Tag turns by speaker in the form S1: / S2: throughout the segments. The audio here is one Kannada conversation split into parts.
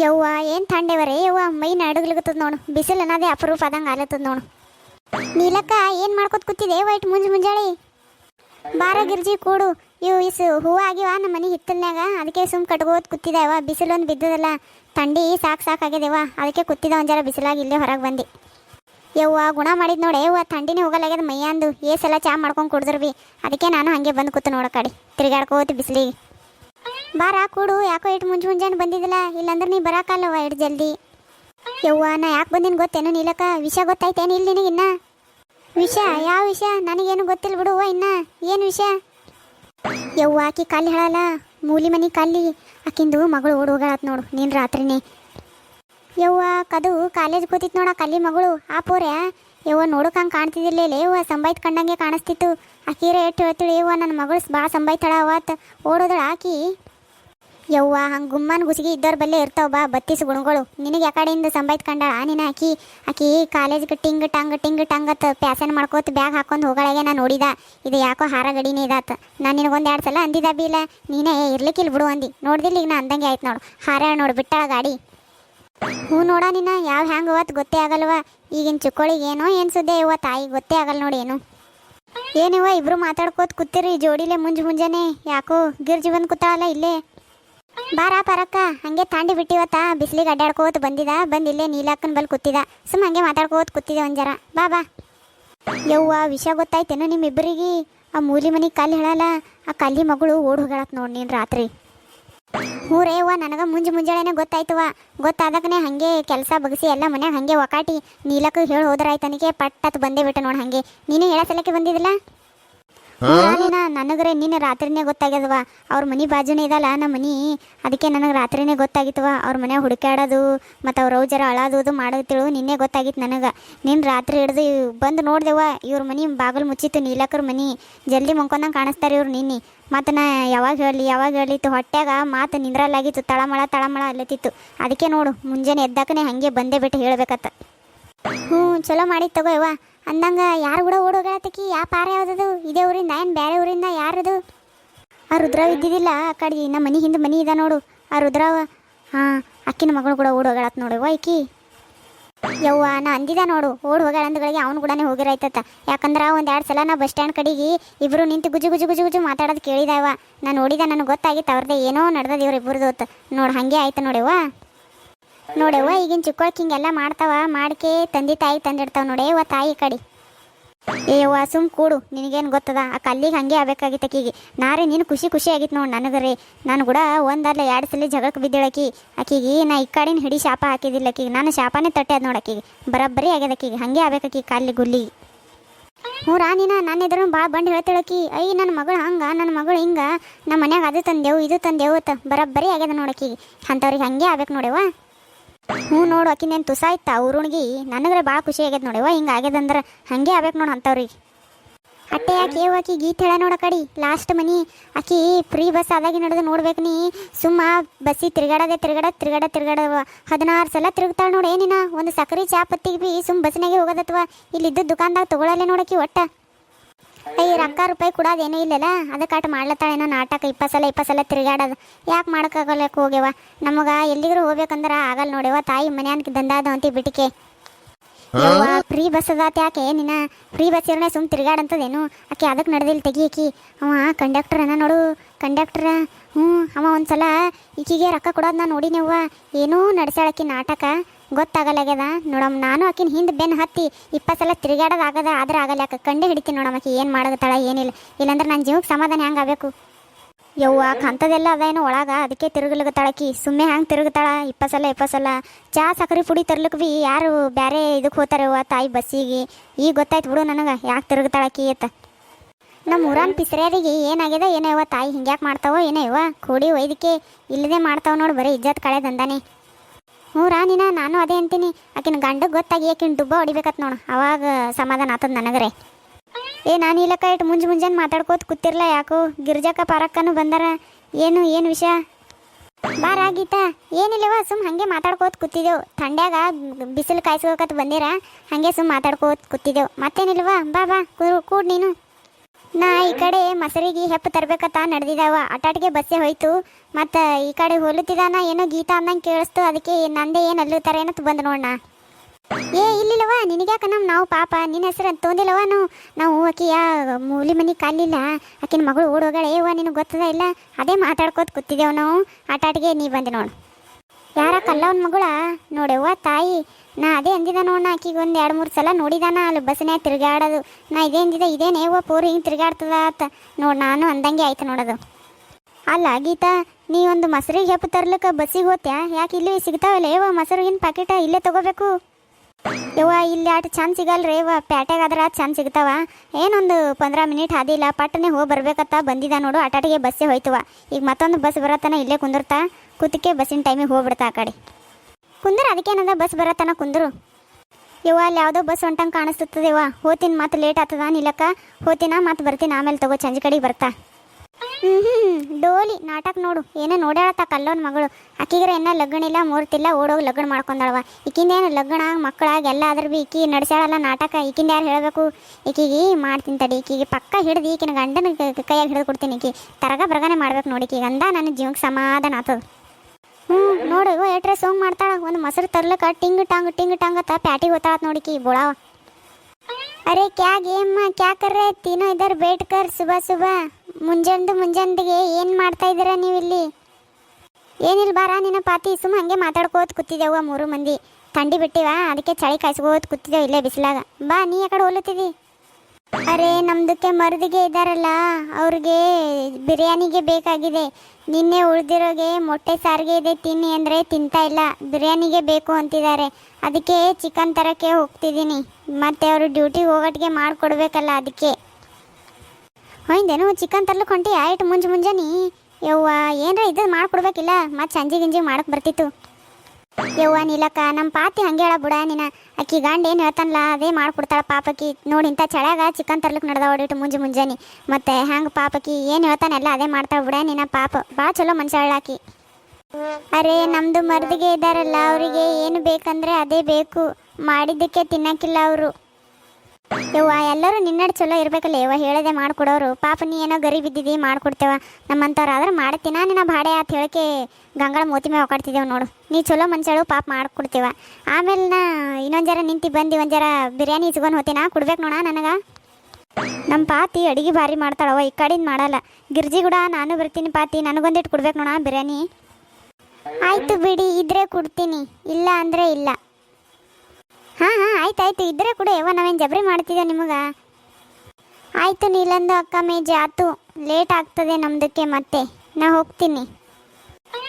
S1: ಯವ್ವ, ಏನು ಥಂಡೆವರೇ ಯವ್ವ, ಮೈ ನಡುಗ್ಲಿಗತ್ತದ ನೋಡು. ಬಿಸಿಲು ಅನ್ನೋದೇ ಅಪರೂಪ ಆದಂಗೆ ಆಲತ್ತದ ನೋಡು. ನೀಲಕ್ಕ, ಏನು ಮಾಡ್ಕೊತ ಕೂತಿದೆ ವೈಟ್ ಮುಂಜ ಮುಂಜಾಳಿ. ಬಾರ ಗಿರ್ಜಿ, ಕೂಡು. ಇವು ಇಸು, ಹೂವು ಆಗಿವ ನಮ್ಮ ಮನೆ ಹಿತ್ತಲ್ನ್ಯಾಗ. ಅದಕ್ಕೆ ಸುಮ್ ಕಟ್ಕೋತ ಕೂತಿದೆ ಯವ್ವ. ಬಿಸಿಲು ಒಂದು ಬಿದ್ದದಲ್ಲ. ಥಂಡಿ ಸಾಕು ಸಾಕಾಗ್ಯದವ್ವ ಅದಕ್ಕೆ ಕೂತಿದ ಒಂದು ಜರ ಬಿಸಿಲಾಗಿ ಇಲ್ಲೇ ಹೊರಗೆ ಬಂದು. ಯವ್ವ, ಗುಣ ಮಾಡಿದ್ ನೋಡೆ. ಯವ್ವ, ತಂಡಿನೇ ಹೋಗಲಾಗ್ಯದ ಮೈಯಾಂದು. ಏಸೆಲ್ಲ ಚಾ ಮಾಡ್ಕೊಂಡು ಕುಡಿದ್ರು ಬಿ ಅದಕ್ಕೆ ನಾನು ಹಾಗೆ ಬಂದು ಕೂತು ನೋಡ ಕಡೆ. ತಿರುಗಾಡ್ಕೋತ ಬಿಸಿಲಿಗೆ. ಬಾರ ಕೂಡು, ಯಾಕೋ ಇಟ್ಟು ಮುಂಜ್ ಮುಂಜಾನೆ ಬಂದಿದ್ದಿಲ್ಲ? ಇಲ್ಲಾಂದ್ರೆ ನೀ ಬರಾಕಲ್ಲವ ಇಟ್ಟು ಜಲ್ದಿ. ಯವ್ವ, ನಾ ಯಾಕೆ ಬಂದಿನ ಗೊತ್ತೇನು ನೀಲಕ್ಕ? ವಿಷಯ ಗೊತ್ತಾಯ್ತೇನು ಇಲ್ಲಿ ನಿನಗಿನ್ನ ವಿಷಯ ಯಾವ ವಿಷಯ ನನಗೇನು ಗೊತ್ತಿಲ್ಲ ಬಿಡುವ ಇನ್ನ? ಏನು ವಿಷಯ ಯವ್ವ, ಆಕಿ ಕಲ್ಲಿ ಹೇಳಲ್ಲ. ಮೂಲಿ ಮನೆ ಕಾಲಿ. ಆಕಿಂದು ಮಗಳು ಓಡ್ ಹೋಗಾಳತ್ ನೋಡು, ನೀನು ರಾತ್ರಿನೇ. ಯವ್ವ, ಕದು ಕಾಲೇಜ್ ಕೂತಿತ್ತು ನೋಡ ಕಲ್ಲಿ ಮಗಳು. ಆ ಪೋರ್ಯ ಯವ್ವ ನೋಡೋಕಂಗೆ ಕಾಣ್ತಿದ್ದಿಲ್ಲ ಯವ್ವ, ಸಂಬಾಯ್ತು ಕಂಡಂಗೆ ಕಾಣಿಸ್ತಿತ್ತು. ಆಕಿರ ಎಷ್ಟು ಹೇಳ್ತಿಳು ಯವ್ವ ನನ್ನ ಮಗಳು ಭಾಳ ಸಂಬಾಯ್ತಾಳ ಅವತ್ತು ಓಡೋದಳು ಆಕಿ. ಯವ್ವ, ಹಂಗೆ ಗುಮ್ಮನ್ ಗುಸಿಗೆ ಇದ್ದವ್ರ ಬಲ್ಲೇ ಇರ್ತಾವ ಬಾ, ಬತ್ತಿಸ್ ಗುಣಗಳು. ನಿನಗೆ ಯಾಕಡೆಯಿಂದ ಸಂಬಾಯ್ತು ಕಂಡಾಳ ನೀನು ಆಕಿ ಆಕಿ ಕಾಲೇಜ್ಗೆ ಟಿಂಗ್ ಟಂಗ್ ಟಿಂಗ್ ಟಂಗ್ ಅತ್ ಪ್ಯಾಸನ್ ಮಾಡ್ಕೋತ ಬ್ಯಾಗ್ ಹಾಕೊಂಡು ಹೋಗಳಾಗೆ ನಾನು ನೋಡಿದ. ಇದು ಯಾಕೋ ಹಾರ ಗಡಿನೇ ಇದಾತ. ನಾನು ನಿನಗೊಂದು ಎರಡು ಸಲ ಅಂದಿದ ಬಿ ಇಲ್ಲ. ನೀನೇ ಇರ್ಲಿಕ್ಕಿಲ್ಲ ಬಿಡು ಅಂದಿ. ನೋಡ್ದಿಲ್ಲ ಈಗ ನಾ ಅಂದಂಗೆ ಆಯ್ತು ನೋಡು. ಹಾರ ನೋಡು, ಬಿಟ್ಟಾಳ ಗಾಡಿ. ಹ್ಞೂ ನೋಡ ನಿನ್ನ, ಯಾವ ಹ್ಯಾಂಗೆ ಅವತ್ತು ಗೊತ್ತೇ ಆಗಲ್ವ? ಈಗಿನ ಚಿಕ್ಕೋಳಿಗೆ ಏನೋ ಏನು ಸುದ್ದಿ ಇವ ತಾಯಿ ಗೊತ್ತೇ ಆಗಲ್ಲ ನೋಡಿ ಏನು. ಏನಿವ ಇಬ್ರು ಮಾತಾಡ್ಕೋತ ಕೂತಿರಿ, ಜೋಡಿಲೆ ಮುಂಜ್ ಮುಂಜಾನೆ. ಯಾಕೋ ಗಿರ್ಜಿ ಬಂದು ಕೂತಾಳಲ್ಲ ಇಲ್ಲೇ. ಬಾರ ಪರಕ್ಕ, ಹಂಗೆ ತಾಂಡಿ ಬಿಟ್ಟಿವತ್ತ ಬಿಸಿಲಿಗೆ ಅಡ್ಡಾಡ್ಕೋತ ಬಂದಿದ, ಬಂದು ಇಲ್ಲೇ ನೀಲಾಕನ್ ಬಲ್ ಕೂತಿದ. ಸುಮ್ಮ ಹಂಗೆ ಮಾತಾಡ್ಕೋತ ಕೂತಿದೆ ಒಂದು ಜರ ಬಾ ಬಾ. ಯವ್ವ ವಿಷಯ ಗೊತ್ತಾಯ್ತೇನೋ ನಿಮ್ಮಿಬ್ಬರಿಗೆ ಆ ಮೂಲಿ ಮನೆ ಕಾಲಿ ಹೇಳಲ್ಲ, ಆ ಕಲ್ಲಿ ಮಗಳು ಓಡ್ ಹೋಗ್ಯಾಳತ್ ನೋಡಿ ನೀನು ರಾತ್ರಿ. ಹ್ಞೂ ರೇವ್ವ ನನಗೆ ಮುಂಜಿ ಮುಂಜಾಳೆನೆ ಗೊತ್ತಾಯ್ತವ ಗೊತ್ತಾದಕನೆ ಹಂಗೆ ಕೆಲಸ ಬಗಸಿ ಎಲ್ಲ ಮನ್ಯಾಗ ಹಂಗೆ ಒಕಾಟಿ ನೀಲಕ್ಕ ಹೇಳಿ ಹೋದ್ರಾಯ್ತನಿಗೆ ಪಟ್ಟತ್ ಬಂದೇ ಬಿಟ್ಟೆ ನೋಡಿ ಹಂಗೆ. ನೀನು ಹೇಳ ಸಲಕ್ಕೆ ಬಂದಿದ್ದಿಲ್ಲ? ನೀನ ನನಗ್ರೆ ನಿನ್ನೆ ರಾತ್ರಿನೇ ಗೊತ್ತಾಗ್ಯದವ ಅವ್ರ ಮನಿ ಬಾಜುನೇ ಇದಲ್ಲ, ನಮ್ಮ ಮನಿ. ಅದಕ್ಕೆ ನನಗೆ ರಾತ್ರಿನೇ ಗೊತ್ತಾಗಿತ್ತವ ಅವ್ರ ಮನೆ ಹುಡುಕಾಡೋದು ಮತ್ತು ಅವ್ರ ಜರ ಅಳೋದು ಮಾಡೋತಿಳು ನಿನ್ನೆ ಗೊತ್ತಾಗಿತ್ತು ನನಗೆ. ನಿನ್ನ ರಾತ್ರಿ ಹಿಡ್ದು ಬಂದು ನೋಡ್ದೆವ ಇವ್ರ ಮನಿ ಬಾಗಿಲು ಮುಚ್ಚಿತ್ತು, ನೀಲಕರ್ ಮನಿ. ಜಲ್ದಿ ಮಂಕೊಂದಂಗೆ ಕಾಣಿಸ್ತಾರೆ ಇವ್ರು ನಿನ್ನೆ. ಮತ್ತು ನಾ ಯಾವಾಗ ಹೇಳಲಿ, ಯಾವಾಗ ಹೇಳಿತ್ತು ಹೊಟ್ಯಾಗ ಮಾತು ನಿಂದ್ರಲ್ಲಾಗಿತ್ತು, ತಳಮಳ ತಳಮಳ ಅಲ್ಲತಿತ್ತು. ಅದಕ್ಕೆ ನೋಡು, ಮುಂಜಾನೆ ಎದ್ದಾಕನೆ ಹಂಗೆ ಬಂದೇ ಬಿಟ್ಟು ಹೇಳ್ಬೇಕತ್ತ. ಹ್ಞೂ, ಚಲೋ ಮಾಡಿ ತಗೋ ಯವ್ವ. ಅಂದಂಗ ಯಾರು ಕೂಡ ಓಡೋಗಾತಕಿ ಯಾ ಪಾರ ಯಾವ್ದದು? ಇದೇ ಊರಿಂದ? ಏನು ಬೇರೆ ಊರಿಂದ? ಯಾರದು? ಆ ರುದ್ರವ್ ಇದ್ದಿದ್ದಿಲ್ಲ ಆ ಕಡೆ ನಮ್ಮ ಮನೆ ಹಿಂದೆ ಮನೆ ಇದೆ ನೋಡು. ಆ ರುದ್ರವ, ಹಾಂ, ಅಕ್ಕಿನ ಮಗಳು ಕೂಡ ಓಡೋಗಳತ್ ನೋಡು. ಈಕಿ ಯವ್ವ, ನಾ ಅಂದಿದ ನೋಡು, ಓಡ್ ಹೋಗ್ಯಾಳ ಅಂದಗಳಿಗೆ ಅವ್ನು ಕೂಡ ಹೋಗಿರಾಯ್ತತ್ತ ಯಾಕಂದ್ರೆ ಒಂದು ಎರಡು ಸಲ ನಾ ಬಸ್ ಸ್ಟ್ಯಾಂಡ್ ಕಡೆಗೆ ಇಬ್ರು ನಿಂತು ಗುಜು ಗುಜು ಗುಜು ಗುಜು ಮಾತಾಡೋದು ಕೇಳಿದವ. ನಾನು ನೋಡಿದ ನನಗೆ ಗೊತ್ತಾಗಿತ್ತು ಅವ್ರದ್ದೇ ಏನೋ ನಡೆದದ ಇವ್ರು ಇಬ್ಬರದು ನೋಡಿ, ಹಾಗೆ ಆಯ್ತು ನೋಡೆವ್ವ ನೋಡೆವ್ವ ಈಗಿನ ಚಿಕ್ಕೊಳಕ್ ಹಿಂಗೆಲ್ಲ ಮಾಡ್ತಾವ, ಮಾಡ್ಕೆ ತಂದೆ ತಾಯಿ ತಂದಿಡ್ತಾವ ನೋಡೇವ ತಾಯಿ ಕಡೆ. ಏವ್ವ ಸುಮ್ ಕೂಡು, ನಿನಗೇನು ಗೊತ್ತದ? ಆ ಕಲ್ಲಿಗೆ ಹಂಗೆ ಆಗ್ಬೇಕಾಗಿತ್ತು ಆಕಿಗೆ. ನಾರೆ ನೀನು ಖುಷಿ ಖುಷಿ ಆಗಿತ್ತು ನೋಡಿ ನನಗರೆ ನಾನು ಕೂಡ ಒಂದಲ್ಲ ಎರಡು ಸಲ ಜಗಳಕ್ಕೆ ಬಿದ್ದಿಳಕಿ ಆಕಿಗೆ ನಾ ಈ ಕಡೆನ ಹಿಡಿ ಶಾಪ ಹಾಕಿದಿಲ್ಲ ಆಕಿಗೆ. ನಾನು ಶಾಪನೇ ತಟ್ಟೆ ಬರಬ್ಬರಿ ಆಗ್ಯದ ಆಕಿಗೆ. ಹಂಗೆ ಆಗ್ಬೇಕಾಕಿ ಕಲ್ಲಿ ಗುಲ್ಲಿ ಹ್ಞೂ ನೀನು ನನ್ನ ಎದುರು ಭಾಳ ಬಂದು ಹೇಳ್ತಾಳಕಿ ಐ ನನ್ನ ಮಗಳು ಹಂಗ ನನ್ನ ಮಗಳು ಹಿಂಗೆ. ನಮ್ಮ ಮನ್ಯಾಗ ಅದು ತಂದೆವು, ಇದು ತಂದೆವು ಅಂತ ಬರಬ್ಬರಿ ಆಗ್ಯದ ನೋಡಕ್ಕಿಗೆ ಅಂಥವ್ರಿಗೆ ಹಂಗೆ ಆಗ್ಬೇಕು ನೋಡೆವ್ವ ಹ್ಞೂ ನೋಡು ಆಕಿನೇನು ತುಸ ಇತ್ತ. ಅವ್ರುಣ್ಗಿ ನನಗ್ರೆ ಭಾಳ ಖುಷಿ ಆಗ್ಯದ ನೋಡೆವ್ವ ಹಿಂಗೆ ಆಗ್ಯದಂದ್ರೆ ಹಂಗೆ ಆಗ್ಬೇಕು ನೋಡು ಅಂಥವ್ರಿಗೆ. ಅಟ್ಟೆ ಯಾಕೆ ಆಕಿ ಗೀತ್ ಹೇಳ ನೋಡ ಕಡಿ ಲಾಸ್ಟ್ ಮನಿ ಆಕಿ ಫ್ರೀ ಬಸ್ ಆದಾಗಿ ನಡೆದು ನೋಡ್ಬೇಕು ನೀ. ಸುಮ್ಮ ಬಸ್ಸಿ ತಿರ್ಗಾಡದೆ ತಿರ್ಗಾಡ ತಿರ್ಗಾಡ ತಿರ್ಗಾಡ ಹದಿನಾರು ಸಲ ತಿರುಗ್ತಾಳೆ ನೋಡಿ. ಏನಿನ? ಒಂದು ಸಕ್ಕರೆ ಚಾಪತ್ತಿಗೆ ಬಿ ಸುಮ್ ಬಸ್ನಾಗೆ ಹೋಗೋದತ್ವ. ಇಲ್ಲಿದ್ದ ದುಕಾನ್ದಾಗ ತೊಗೊಳಲ್ಲೇ ನೋಡಕ್ಕಿ ಒಟ್ಟ. ಐ ರೊಕ್ಕ ರೂಪಾಯಿ ಕೊಡೋದೇನೂ ಇಲ್ಲಲ್ಲ? ಅದಕ್ಕೆ ಆಟ ಮಾಡ್ಲತ್ತಾಳೇನೋ ನಾಟಕ ಇಪ್ಪತ್ತು ಸಲ ಇಪ್ಪತ್ತು ಸಲ ತಿರ್ಗಾಡೋದು ಯಾಕೆ ಮಾಡೋಕ್ಕಾಗಲ್ಲಕ್ಕೆ ಹೋಗ್ಯವ? ನಮಗೆ ಎಲ್ಲಿಗೂ ಹೋಗ್ಬೇಕಂದ್ರೆ ಆಗಲ್ಲ ನೋಡ್ಯವ. ತಾಯಿ ಮನ್ಯಾನ ದಂದಾದ ಅಂತ ಬಿಟಿಕೆ. ಫ್ರೀ ಬಸ್ ಅದಾತ ಯಾಕೆ? ನಿನ್ನ ಫ್ರೀ ಬಸ್ ಇರೋಣ ಸುಮ್ ತಿರುಗಾಡಂತದೇನು ಆಕೆ ಅದಕ್ಕೆ ನಡೆದಿಲ್ಲ ತೆಗಿಯಕಿ ಅವ ಕಂಡಕ್ಟರ್ ಅನ್ನ ನೋಡು. ಕಂಡಕ್ಟರ್ ಹ್ಞೂ ಅವ ಒಂದ್ಸಲ ಈಕಿಗೆ ರೊಕ್ಕ ಕೊಡೋದು ನಾನು ನೋಡಿನವ್ವ ಏನೂ ನಡೆಸಾಳಕಿ ನಾಟಕ. ಗೊತ್ತಾಗಲ್ಲಾಗ್ಯದ ನೋಡಮ್ಮ, ನಾನು ಆಕಿನ ಹಿಂದೆ ಬೆನ್ನು ಹತ್ತಿ ಇಪ್ಪತ್ತು ಸಲ ತಿರುಗಾಡೋದು ಆಗದ, ಆದ್ರೆ ಆಗಲ್ಲ. ಯಾಕೆ ಕಂಡು ಹಿಡಿತೀನಿ ನೋಡಮ್ಮ ಆಕಿ, ಏನು ಮಾಡಗತ್ತಾಳ ಏನಿಲ್ಲ. ಇಲ್ಲಾಂದ್ರೆ ನನ್ನ ಜೀವಕ್ಕೆ ಸಮಾಧಾನ ಹೆಂಗೆ ಆಗಬೇಕು? ಯವ್ವ ಕಂತದೆಲ್ಲ ಅದೇನೋ ಒಳಗೆ, ಅದಕ್ಕೆ ತಿರುಗಲಗತ್ತಾಳಕಿ ಸುಮ್ಮನೆ ಹ್ಯಾಂಗೆ ತಿರುಗುತ್ತಾಳ? ಇಪ್ಪತ್ತು ಸಲ ಇಪ್ಪತ್ತು ಸಲ. ಚಾ ಸಕ್ಕರೆ ಪುಡಿ ತರ್ಲಿಕ್ಕೆ ಭೀ ಯಾರು ಬೇರೆ ಇದಕ್ಕೆ ಹೋಗ್ತಾರೆ ಅವ್ವ, ತಾಯಿ ಬಸ್ಸಿಗೆ. ಈಗ ಗೊತ್ತಾಯ್ತು ಬಿಡು ನನಗೆ, ಯಾಕೆ ತಿರುಗುತ್ತಾಳಕಿ ಅಂತ. ನಮ್ಮ ಊರನ್ ಪಿಸ್ರ್ಯಾರಿಗೆ ಏನಾಗಿದೆ ಏನೋ ಇವ ತಾಯಿ ಹಿಂಗ್ಯಾಕೆ ಮಾಡ್ತಾವೋ, ಏನೋ ಇವ ಕೂಡಿ ಒಯ್ದಕ್ಕೆ ಇಲ್ಲದೆ ಮಾಡ್ತಾವ ನೋಡಿ, ಬರೀ ಇಜ್ಜತ್ ಕಳೆ ದಂದಾನೆ ಹ್ಞೂ ರಾಣಿನ ನಾನು ಅದೇ ಅಂತೀನಿ. ಆಕಿನ ಗಂಡ ಗೊತ್ತಾಗಿ ಆಕಿನ ಡುಬ್ಬ ಹೊಡಿಬೇಕತ್ ನೋಡ. ಅವಾಗ ಸಮಾಧಾನ ಆತದ ನನಗರೆ. ಏ, ನಾನು ಇಲ್ಲಕ್ಕ ಇಟ್ಟು ಮುಂಜಿ ಮುಂಜಾನೆ ಮಾತಾಡ್ಕೋತ ಕೂತಿರ್ಲ ಯಾಕೋ? ಗಿರ್ಜಕ್ಕ ಪಾರಕ್ಕನು ಬಂದಾರ. ಏನು ಏನು ವಿಷಯ? ಬಾರ ಗೀತಾ. ಏನಿಲ್ಲವ ಸುಮ್ ಹಂಗೆ ಮಾತಾಡ್ಕೋತ ಕೂತಿದ್ದೆವು ಥಂಡ್ಯಾಗ ಬಿಸಿಲು ಕಾಯಿಸ್ಕೋಕತ್ ಬಂದಿರ? ಹಂಗೆ ಸುಮ್ ಮಾತಾಡ್ಕೋತ ಕೂತಿದ್ದೆವು ಮತ್ತೇನಿಲ್ವಾ? ಬಾ ಬಾ. ಕೂಡ್ ನೀನು. ನಾ ಈ ಕಡೆ ಮಸರಿಗೆ ಹೆಪ್ಪ ತರಬೇಕತ್ತ ನಡೆದಿದ್ದಾವ ಅಟಾಟಿಗೆ ಬಸ್ಸೇ ಹೋಯ್ತು. ಮತ್ತ ಈ ಕಡೆ ಹೊಲುತ್ತಿದಾನ ಏನೋ ಗೀತ ಅಂದಂಗೆ ಕೇಳಿಸ್ತು. ಅದಕ್ಕೆ ನಂದೇ ಏನ್ ಅಲ್ಲುತ್ತಾರೆ ಏನಂತ ಬಂದು ನೋಡಣ ಏ ಇಲ್ಲಿಲ್ಲವ ನಿನಗ್ಯಾಕ ನಮ್ಮ ನಾವು ಪಾಪ? ನಿನ್ನ ಹೆಸರು ತೊಂದಿಲ್ಲವ ನಾವು ನಾವು ಆಕಿಯ ಮೂಲಿ ಮನೆ ಕಾಲಿಲ್ಲ. ಆಕಿನ ಮಗಳು ಓಡೋಗಳೆ ಏವ ನಿನಗೆ ಗೊತ್ತದ ಇಲ್ಲ? ಅದೇ ಮಾತಾಡ್ಕೋತ ಕೂತಿದ್ದೇವು ನಾವು ಆಟಾಟಿಗೆ ನೀ ಬಂದ್ ನೋಡು. ಯಾರ ಕಲ್ಲವನ್ ಮಗಳ? ನೋಡೆವ್ವ ತಾಯಿ. ನಾ ಅದೇ ಅಂದಿದ ನೋಡ ಆಕಿಗೆ ಒಂದು ಎರಡು ಮೂರು ಸಲ ನೋಡಿದಾನ, ಅಲ್ಲಿ ಬಸ್ನ್ಯಾಗ ತಿರುಗಾಡೋದು ನಾ ಇದೇ ಅಂದಿದ ಇದೇನೇ ಓ ಪೂರ್ ಹಿಂಗೆ ತಿರುಗಾಡ್ತದ ಅಂತ. ನೋಡಿ ನಾನು ಅಂದಂಗೆ ಆಯ್ತು ನೋಡೋದು. ಅಲ್ಲ ಗೀತಾ, ನೀ ಒಂದು ಮೊಸರಿಗೆ ಹೆಪ್ಪು ತರ್ಲಿಕ್ಕೆ ಬಸ್ಸಿಗೆ ಹೋತ್ಯಾ? ಯಾಕೆ ಇಲ್ಲಿ ಸಿಗ್ತಾವಲ್ಲ ಏವ ಮೊಸರಿಗಿನ ಪ್ಯಾಕೆಟ ಇಲ್ಲೇ ತಗೋಬೇಕು. ಯವ್ವ, ಇಲ್ಲಿ ಆಟ ಚಂದ ಸಿಗಲ್ರಿ ಯವ್ವ ಆದ್ರೆ ಚಂದ ಸಿಗ್ತಾವ. ಏನೊಂದು ಪಂದ್ರ ಮಿನಿಟ್ ಹಾದಿಲ್ಲ ಪಟ್ಟನೆ ಹೋಗಿ ಬರ್ಬೇಕತ್ತ ಬಂದಿದ ನೋಡು, ಆಟಾಟಿಗೆ ಬಸ್ಸೇ ಹೋಯ್ತವ. ಈಗ ಮತ್ತೊಂದು ಬಸ್ ಬರತ್ತನ, ಇಲ್ಲೇ ಕುಂದಿರ್ತಾ ಕುತ್ತಿಗೆ ಬಸ್ಸಿನ ಟೈಮಿಗೆ ಹೋಗ್ಬಿಡ್ತಾ ಆ ಕಡೆ. ಕುಂದ್ರ ಅದಕ್ಕೇನದ ಬಸ್ ಬರತ್ತನ ಕುಂದ್ರು. ಯವ್ವ, ಅಲ್ಲಿ ಯಾವುದೋ ಬಸ್ ಹೊಂಟಂಗೆ ಕಾಣಿಸ್ತದೆ ಯವ್ವ. ಹೋತಿನ ಮತ್ತೆ ಲೇಟ್ ಆಗ್ತದ ನಿಲ್ಲಕ್ಕ ಹೋತಿನ ಮತ್ತೆ ಬರ್ತೀನಿ, ಆಮೇಲೆ ತಗೋ, ಚಂಜ್ ಕಡೆಗೆ ಬರ್ತಾ. ಹ್ಮ್ ಡೋಲಿ, ನಾಟಕ ನೋಡು. ಏನೋ ನೋಡ್ಯಾಳತ್ತ ಕಲ್ಲೋನ್ ಮಗಳು. ಆಕಿಗ್ರ ಏನ ಲಗ್ನ ಇಲ್ಲ, ಮೂರ್ತಿಲ್ಲ, ಓಡೋಗಿ ಲಗ್ನ ಮಾಡ್ಕೊಂಡಳವ. ಈಕಿಂದ ಏನು ಲಗ್ನ, ಮಕ್ಕಳಾಗ ಎಲ್ಲ ಅದ್ರ ಬಿ ಈಕಿ ನಡೆಸ್ಯಾಳಲ್ಲ ನಾಟಕ, ಈಕಿಂದ ಯಾರು ಹೇಳಬೇಕು? ಈಕಿಗೆ ಮಾಡ್ತೀನಿ ತಡಿ, ಈಕಿಗೆ ಪಕ್ಕ ಹಿಡಿದು ಈಕಿನ ಗಂಡನ ಕೈಯಾಗಿ ಹಿಡಿದು ಕೊಡ್ತೀನಿ ಈಕಿ. ತರಗ ಬರಗನೆ ಮಾಡ್ಬೇಕು ನೋಡಿ ಈಕಿಗೆ ಅಂದ ನನ್ನ ಜೀವಕ್ಕೆ ಸಮಾಧಾನ ಆತದ. ಹ್ಞೂ ನೋಡು ಏಟ್ರೆ ಸೋಂಗ್ ಮಾಡ್ತಾಳ. ಒಂದು ಮೊಸರು ತರ್ಲಕ್ಕ ಟಿಂಗ್ ಟಾಂಗ್ ಟಿಂಗ್ ಟಾಂಗ್ ಅತ್ತ ಪ್ಯಾಟಿಗೆ ನೋಡಿ ನೋಡಿಕಿ ಬೋಳಾವ ಅರೆ, ಕ್ಯಾ ಗೇಮ್, ಕ್ಯಾ ಕರ್ರೆ? ಇದ್ದಾರೆ ಬೇಟ್ ಕರ್, ಸುಬ ಸುಬ. ಮುಂಜಾನ್ದು, ಮುಂಜಾನ್ದಿಗೆ ಏನು ಮಾಡ್ತಾ ಇದ್ದೀರಾ ನೀವು ಇಲ್ಲಿ ಏನಿಲ್ಲ ಬಾರ, ನಿನ್ನ ಪಾತಿ ಸುಮ್ಮ ಹಂಗೆ ಮಾತಾಡ್ಕೋತ ಕೂತಿದ್ದೇವ ಮೂರು ಮಂದಿ. ತಂಡಿ ಬಿಟ್ಟಿವ, ಅದಕ್ಕೆ ಚಳಿ ಕಾಯಿಸ್ಕೋತ ಕೂತಿದ್ದೇವೆ ಇಲ್ಲೇ ಬಿಸಿಲಾಗ. ಬಾ, ನೀ ಆ ಕಡೆ ಹೋಲುತ್ತಿದಿ? ಅರೆ, ನಮ್ದಕ್ಕೆ ಮರದಿಗೆ ಇದ್ದಾರಲ್ಲ ಅವ್ರಿಗೆ ಬಿರಿಯಾನಿಗೆ ಬೇಕಾಗಿದೆ. ನಿನ್ನೆ ಉಳಿದಿರೋಗೆ ಮೊಟ್ಟೆ ಸಾರಿಗೆ ಇದೆ, ತಿನ್ನಿ ಅಂದರೆ ತಿಂತಾ ಇಲ್ಲ. ಬಿರಿಯಾನಿಗೆ ಬೇಕು ಅಂತಿದ್ದಾರೆ. ಅದಕ್ಕೆ ಚಿಕನ್ ತರಕ್ಕೆ ಹೋಗ್ತಿದ್ದೀನಿ. ಮತ್ತೆ ಅವರು ಡ್ಯೂಟಿಗೆ ಹೋಗೋಟ್ಗೆ ಮಾಡಿಕೊಡ್ಬೇಕಲ್ಲ ಅದಕ್ಕೆ. ಹೊಯ್ದೇನು ಚಿಕನ್ ತರಲು ಹೊಂಟಿ ಆಯ್ತು, ಮುಂಜೆ ಮುಂಜಾನೆ. ಯವ್ವ, ಏನರ ಇದು ಮಾಡ್ಕೊಡ್ಬೇಕಿಲ್ಲ. ಮತ್ತೆ ಸಂಜೆ ಗಿಂಜೆ ಮಾಡಕ್ಕೆ ಬರ್ತಿತ್ತು. ಯವ್ವ ನೀಲಕ್ಕ ನಮ್ಮ ಪಾತಿ ಹಂಗೆ ಹೇಳ ಬಿಡ ನೀನ ಅಕ್ಕಿ ಗಂಡ ಏನು ಹೇಳ್ತಾನಲ್ಲ, ಅದೇ ಮಾಡ್ಕೊಡ್ತಾಳ ಪಾಪಕಿ ನೋಡಿ ಇಂಥ ಚಳ್ಯಾಗ ಚಿಕನ್ ತರ್ಲಿಕ್ಕೆ ನಡೆದ ಹೊಡಿಟ್ಟು ಮುಂಜೆ ಮುಂಜಾನೆ. ಮತ್ತೆ ಹ್ಯಾಂಗೆ ಪಾಪಕಿ ಏನು ಹೇಳ್ತಾನಲ್ಲ ಅದೇ ಮಾಡ್ತಾಳ ಬಿಡ ನೀನ ಪಾಪ. ಭಾಳ ಚಲೋ ಮನ್ಸಾಳಾಕಿ ಅರೆ, ನಮ್ದು ಮರ್ದಿಗೆ ಇದ್ದಾರಲ್ಲ ಅವರಿಗೆ ಏನು ಬೇಕಂದ್ರೆ ಅದೇ ಬೇಕು. ಮಾಡಿದ್ದಕ್ಕೆ ತಿನ್ನಕ್ಕಿಲ್ಲ ಅವರು. ಯವ್ವ, ಎಲ್ಲರೂ ನಿನ್ನಡ್ ಚಲೋ ಇರ್ಬೇಕಲ್ಲ ಯವ್ವ, ಹೇಳದೆ ಮಾಡ್ಕೊಡೋರು. ಪಾಪ ನೀ ಏನೋ ಗರಿ ಬಿದ್ದಿದಿ, ಮಾಡ್ಕೊಡ್ತೇವ. ನಮ್ಮಂಥವ್ರು ಆದ್ರೆ ಮಾಡ್ತೀನ ನಿನ್ನ ಭಾಡೆ ಅಂತ ಹೇಳಿಕೆ ಗಂಗಳ ಮೋತಿ ಮೇಲೆ ಒಕಾಡ್ತಿದ್ದೇವೆ ನೋಡು. ನೀ ಚಲೋ ಮನ್ಸಳು ಪಾಪ ಮಾಡ್ಕೊಡ್ತೇವ. ಆಮೇಲೆ ನಾ ಇನ್ನೊಂದು ಜರ ನಿಂತಿ ಬಂದು ಒಂದು ಜರ ಬಿರಿಯಾನಿ ಇಸ್ಕೊಂಡು ಹೋತಿನ ಕೊಡ್ಬೇಕು ನೋಡ ನನಗೆ. ನಮ್ಮ ಪಾತಿ ಅಡಿಗೆ ಭಾರಿ ಮಾಡ್ತಾಳವ ಈ ಕಡೆಯಿಂದ ಮಾಡಲ್ಲ. ಗಿರ್ಜಿ ಕೂಡ ನಾನು ಬರ್ತೀನಿ ಪಾತಿ. ನನಗೊಂದಿಟ್ಟು ಕೊಡ್ಬೇಕು ನೋಡ ಬಿರಿಯಾನಿ. ಆಯ್ತು ಬಿಡಿ, ಇದ್ರೆ ಕೊಡ್ತೀನಿ. ಇಲ್ಲ ಅಂದ್ರೆ ಇಲ್ಲ. ಹಾಂ ಹಾಂ, ಆಯ್ತು ಆಯ್ತು. ಇದ್ರೆ ಕೂಡ. ಯವ್ವ, ನಾವೇನು ಜಬರಿ ಮಾಡ್ತಿದ್ದೆ ನಿಮಗೆ? ಆಯಿತು ನೀಲಂದು ಅಕ್ಕ ಮೇಜೆ, ಆತು. ಲೇಟ್ ಆಗ್ತದೆ ನಮ್ದಕ್ಕೆ ಮತ್ತೆ. ನಾ ಹೋಗ್ತೀನಿ.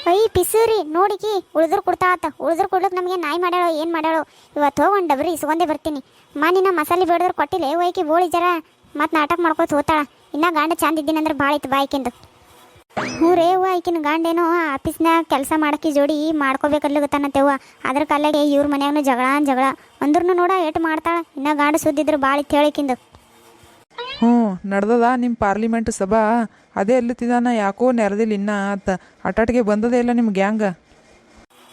S1: ಅಯ್ಯ ಪಿಸೂರಿ ನೋಡಿಕಿ ಉಳಿದ್ರು ಕೊಡ್ತಾಳತ್ತ ಉಳಿದ್ರು ಕೊಡ್ಲಿಕ್ಕೆ ನಮಗೆ ನಾಯಿ ಮಾಡ್ಯಾಳೋ, ಏನು ಮಾಡ್ಯಾಳೋ? ಇವತ್ತು ಹೋಗೊಂಡು ಡಬ್ರಿ, ಇಸ್ಕೊಂಡೇ ಬರ್ತೀನಿ. ಮಾನಿನ ಮಸಾಲೆ ಬೇಡದ್ರು ಕೊಟ್ಟಿಲ್ಲ. ಒಯ್ಕಿ ಬೋಳಿ ಜರ ಮತ್ತೆ ನಾಟಕ ಮಾಡ್ಕೊತ ಹೋತಾಳ. ಇನ್ನ ಗಾಂಡ ಚಂದ ಇದ್ದೀನಿ ಅಂದ್ರೆ ಭಾಳ ಇತ್ತು ಬಾಯ್ಕಿಂದು ಹ್ಞೂ ರೇ ಅವ್ವ ಈಕಿನ ಗಂಡೇನೋ ಆಫೀಸ್ನಾಗ ಕೆಲಸ ಮಾಡಕ್ಕೆ ಜೋಡಿ ಮಾಡ್ಕೋಬೇಕಲ್ಲಗತ್ತಾನತ್ತೇವ ಅದ್ರ ಕಾಲಾಗೆ ಇವ್ರ ಮನ್ಯಾಗನು ಜಗಳ ಜಗಳ. ಅಂದ್ರೂ ನೋಡ ಏಟ್ ಮಾಡ್ತಾಳ. ಇನ್ನ ಗಾಂಡ ಸುದ್ದಿದ್ರು ಭಾಳ ಹೇಳಿಕಿಂದು.
S2: ಹ್ಞೂ ನಡ್ದದ ನಿಮ್ಮ ಪಾರ್ಲಿಮೆಂಟ್ ಸಭಾ? ಅದೇ ಎಲ್ಲುತ್ತಿದ್ದಾನ ಯಾಕೋ ನೆರೆದಿಲ್ಲ ಇನ್ನ ಆತ. ಅಟಾಟಿಗೆ ಬಂದದೇ ಇಲ್ಲ ನಿಮ್ಮ ಗ್ಯಾಂಗ.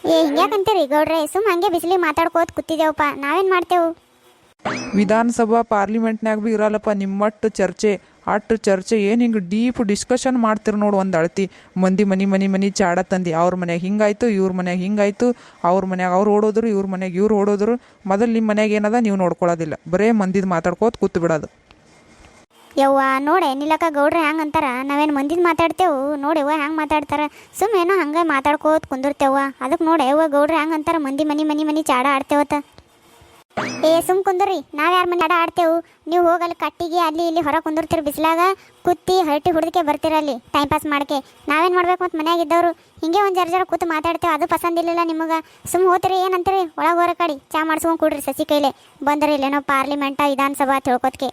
S1: ಏ ಹಿಂಗ್ಯಾಕಂತೀರಿ ಗೌಡ್ರೆ? ಸುಮ್ ಹಂಗೆ ಬಿಸಿಲಿ ಮಾತಾಡ್ಕೋತ ಕೂತಿದ್ದೇವಪ್ಪ ನಾವೇನ್ ಮಾಡ್ತೇವು?
S2: ವಿಧಾನಸಭಾ ಪಾರ್ಲಿಮೆಂಟ್ನಾಗ ಭೀ ಇರಲ್ಲಪ್ಪ ನಿಮ್ಮಟ್ಟು ಚರ್ಚೆ. ಅಟ್ಟು ಚರ್ಚೆ ಏನು ಹಿಂಗೆ ಡೀಪ್ ಡಿಸ್ಕಷನ್ ಮಾಡ್ತಿರು ನೋಡು ಒಂದು ಅಳತಿ. ಮಂದಿ ಮನಿ ಮನಿ ಮನಿ ಚಾಡ ತಂದು. ಅವ್ರ ಮನ್ಯಾಗ ಹಿಂಗಾಯ್ತು, ಇವ್ರ ಮನ್ಯಾಗ ಹಿಂಗಾಯ್ತು. ಅವ್ರ ಮನ್ಯಾಗ ಅವ್ರು ಓಡೋದ್ರು, ಇವ್ರ ಮನ್ಯಾಗ ಇವ್ರು ಓಡೋದ್ರು. ಮೊದಲು ನಿಮ್ಮ ಮನ್ಯಾಗ ಏನದ ನೀವು ನೋಡ್ಕೊಳ್ಳೋದಿಲ್ಲ ಬರೇ ಮಂದಿದ್ ಮಾತಾಡ್ಕೋತ ಕೂತು ಬಿಡೋದು.
S1: ಯವ್ವ, ನೋಡೆ, ನಿಲಕ ಗೌಡ್ರೆ ಹ್ಯಾಂಗ ಅಂತಾರ? ನಾವೇನು ಮಂದಿದ್ ಮಾತಾಡ್ತೇವು? ನೋಡಿವ ಹ್ಯಾಂಗ ಮಾತಾಡ್ತಾರ? ಸುಮ್ಮನೆ ಏನೋ ಹಂಗೆ ಮಾತಾಡ್ಕೋತ ಕುಂದಿರ್ತೇವ ಅದಕ್ಕೆ ನೋಡೆ ಯವ್ವ ಗೌಡ್ರೆ ಹ್ಯಾಂಗ ಅಂತಾರ? ಮಂದಿ ಮನಿ ಮನಿ ಮನಿ ಚಾಡ ಆಡ್ತೇವತ್ತ. ಏ, ಸುಮ್ ಕುಂದ್ರಿ ನಾವ್ ಯಾರ ಮನೆ ಆಡ ಆಡ್ತೇವು? ನೀವು ಹೋಗಲ್ಲಿ ಕಟ್ಟಿಗೆ, ಅಲ್ಲಿ ಇಲ್ಲಿ ಹೊರ ಕುಂದಿರ್ತೀರಿ ಬಿಸಿಲಾಗ, ಕುತ್ತಿ ಹರಟಿ ಹುಡ್ದಕ್ಕೆ ಬರ್ತಿರಲ್ಲಿ ಟೈಮ್ ಪಾಸ್ ಮಾಡಕ್ಕೆ ನಾವೇನ್ ಮಾಡ್ಬೇಕು ಅಂತ ಮನ್ಯಾಗ ಇದ್ದವ್ರು? ಹಿಂಗೆ ಒಂದ್ ಜರ ಜರ ಕೂತು ಮಾತಾಡ್ತೇವೆ, ಅದು ಪಸಂದಿಲ್ಲ ನಿಮಗೆ. ಸುಮ್ ಹೋಗ್ತೀರಿ ಏನಂತೀರಿ? ಒಳಗೆ ಹೊರ ಕಡಿ, ಚಾ ಮಾಡ್ಸ್ಕೊಂಡ್ ಕೂಡ್ರಿ ಸಸಿ ಕೈಲೆ. ಬಂದ್ರಿ ಇಲ್ಲೇನೋ ಪಾರ್ಲಿಮೆಂಟ, ವಿಧಾನಸಭಾ ತಿಳ್ಕೊತ್ಕೆ.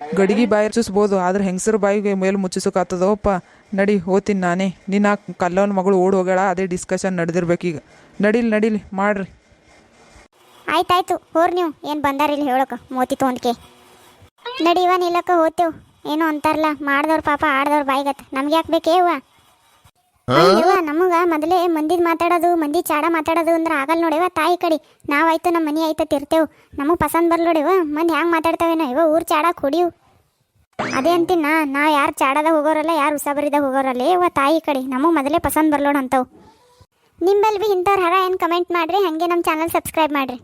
S2: ಗಡಿಗೆ ಬಾಯಿ ಚುಸ್ಬೋದು, ಆದ್ರೆ ಹೆಂಗಸರ ಬಾಯಿಗೆ ಮೇಲೆ ಮುಚ್ಚಿಸೋಕಾತದವಪ್ಪ ನಡಿ ಹೋತೀನಿ ನಾನೇ. ನಿನ್ನ ಕಲ್ಲವನ ಮಗಳು ಓಡ್ ಹೋಗ್ಯಾಳ, ಅದೇ ಡಿಸ್ಕಷನ್ ನಡೆದಿರ್ಬೇಕೀಗ. ನಡೀಲಿ ನಡೀಲಿ, ಮಾಡ್ರಿ.
S1: ಆಯ್ತಾಯ್ತು, ಹೋರ್ ನೀವು. ಏನು ಬಂದಾರ ಇಲ್ಲಿ ಹೇಳಕ? ಮೋತಿ ನಡಿ ನಡಿವ ನಿಲ್ಲಕ್ಕ ಹೋತೇವು ಏನೋ ಅಂತಾರಲ್ಲ, ಮಾಡ್ದವ್ರ ಪಾಪ, ಆಡ್ದವ್ರ ಬಾಯಿಗತ್ತ ನಮ್ಗೆ ಯಾಕೆ ಬೇಕೇವ ಅಯ್ಯವ್ವ ನಮಗ ಮೊದಲೇ ಮಂದಿದ್ ಮಾತಾಡೋದು, ಮಂದಿ ಚಾಡ ಮಾತಾಡೋದು ಅಂದ್ರೆ ಆಗಲ್ಲ ನೋಡಿವ ತಾಯಿ ಕಡೆ. ನಾವಾಯ್ತು ನಮ್ಮ ಮನೆ ಆಯ್ತು, ತಿರ್ತೇವು. ನಮಗೆ ಪಸಂದ್ ಬರ್ಲ ನೋಡಿವ ಮಂದಿ ಹ್ಯಾಂಗೆ ಮಾತಾಡ್ತಾವೇನೋ? ಇವ ಊರ್ ಚಾಡ ಕುಡಿಯು. ಅದೇ ಅಂತೀನ ನಾ ಯಾರು ಚಾಡದ ಹೋಗೋರಲ್ಲ, ಯಾರು ಉಸಾಬರಿದ ಹೋಗೋರಲ್ಲ ಇವ, ತಾಯಿ ಕಡೆ. ನಮಗೆ ಮೊದಲೇ ಪಸಂದ್ ಬರ್ಲೋಣ ಅಂತವು. ನಿಂಬಲ್ಲಿ ಭೀ ಇಂಥವ್ರು ಹರ ಏನು ಕಮೆಂಟ್ ಮಾಡಿರಿ, ಹಾಗೆ ನಮ್ಮ ಚಾನಲ್ ಸಬ್ಸ್ಕ್ರೈಬ್ ಮಾಡಿರಿ.